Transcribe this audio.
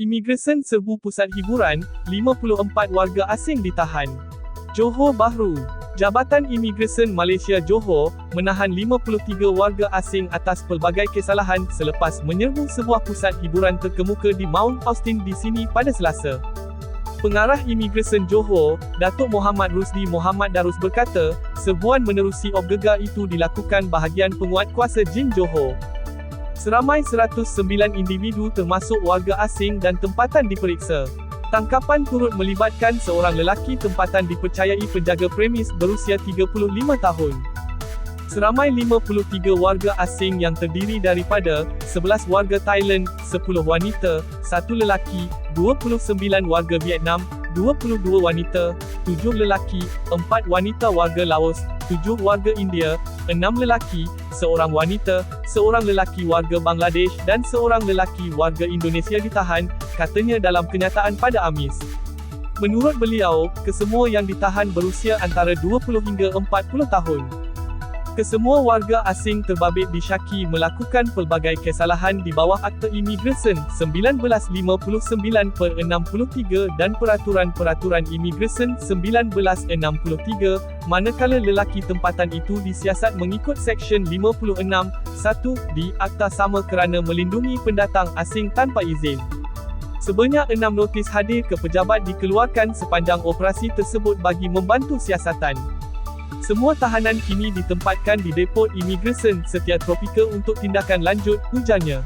Imigresen serbu pusat hiburan, 54 warga asing ditahan. Johor Bahru Jabatan Imigresen Malaysia Johor, menahan 53 warga asing atas pelbagai kesalahan selepas menyerbu sebuah pusat hiburan terkemuka di Mount Austin di sini pada Selasa. Pengarah Imigresen Johor, Datuk Muhammad Rusdi Muhammad Darus berkata, serbuan menerusi obgega itu dilakukan bahagian penguat kuasa Jin Johor. Seramai 109 individu termasuk warga asing dan tempatan diperiksa. Tangkapan turut melibatkan seorang lelaki tempatan dipercayai penjaga premis berusia 35 tahun. Seramai 53 warga asing yang terdiri daripada 11 warga Thailand, 10 wanita, 1 lelaki, 29 warga Vietnam, 22 wanita, 7 lelaki, 4 wanita warga Laos, 7 warga India, 6 lelaki, seorang wanita, seorang lelaki warga Bangladesh dan seorang lelaki warga Indonesia ditahan, katanya dalam kenyataan pada Amis. Menurut beliau, kesemua yang ditahan berusia antara 20 hingga 40 tahun. Kesemua warga asing terbabit disyaki melakukan pelbagai kesalahan di bawah Akta Imigresen 1959 per 63 dan Peraturan-Peraturan Imigresen 1963, manakala lelaki tempatan itu disiasat mengikut Seksyen 56, 1, di Akta sama kerana melindungi pendatang asing tanpa izin. Sebanyak enam notis hadir ke pejabat dikeluarkan sepanjang operasi tersebut bagi membantu siasatan. Semua tahanan kini ditempatkan di Depot Imigresen Setia Tropika untuk tindakan lanjut, ujarnya.